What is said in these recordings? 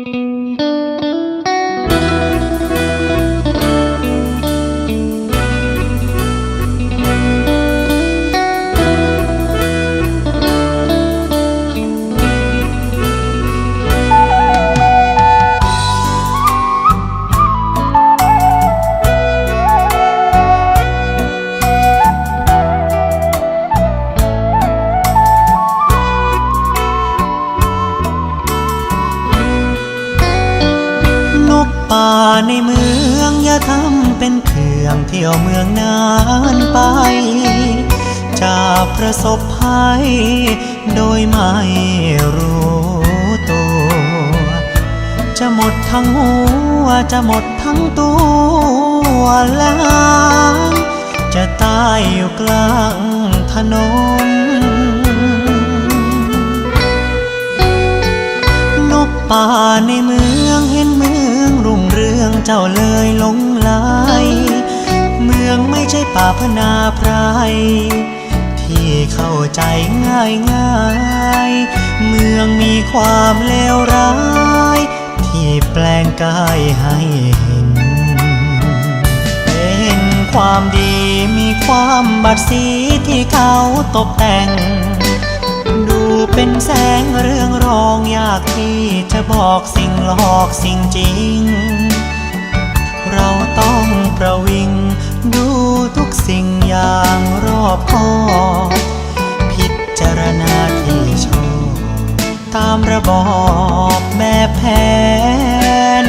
น ย่าทำเป็นเครื่องเที่ยวเมืองนานไปจะประสบภัย โดยไม่รู้ตัว จะหมดทั้งหัว จะหมดทั้งตัวแล้วจะตายอยู่กลางถนน นกป่าในเมืองเห็นเมืองรุ่งเรืองเจ้าเลยลง ป่าพนาไพรที่เข้าใจง่ายง่ายเมืองมีความเลวร้าย ที่แปลงกายให้เห็น เป็นความดีมีความบัดสีที่เขาตกแต่ง ดูเป็นแสงเรื่องรองยากที่จะบอกสิ่งหลอกสิ่งจริง เราต้องประวิง ทุกสิ่งอย่างรอบคอบพิจารณาที่ชอบ ตามระบอบแบบแผน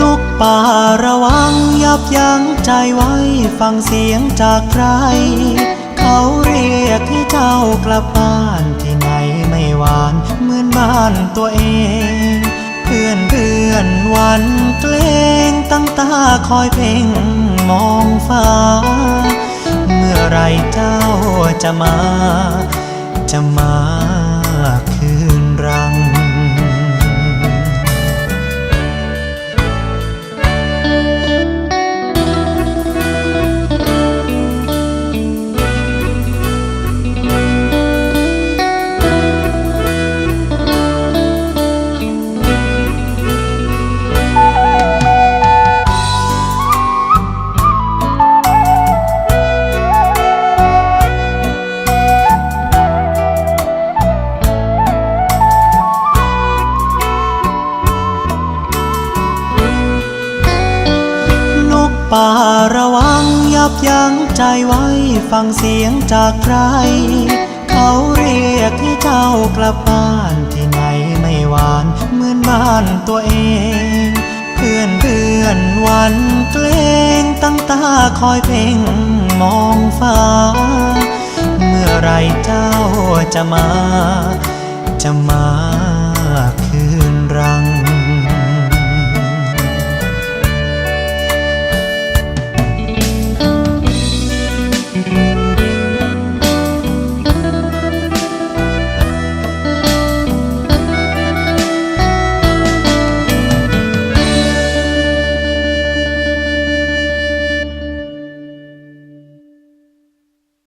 นกป่าระวังยับยั้งใจไว้ฟังเสียงจากใคร เขาเรียกให้เจ้ากลับบ้านที่ไหนไม่หวานเหมือนบ้านตัวเอง เพื่อนเพื่อนวันเกรง ตั้งตาคอยเพ่งมองฟ้า เมื่อไรเจ้าจะมา จะมา ระวังยับยั้งใจไว้ฟังเสียงจากใคร เขาเรียกให้เจ้ากลับบ้านที่ไหนไม่หวานเหมือนบ้านตัวเอง เพื่อนเพื่อนวันเกรงตั้งตาคอยเพ่งมองฟ้า เมื่อไรเจ้าจะมา จะมา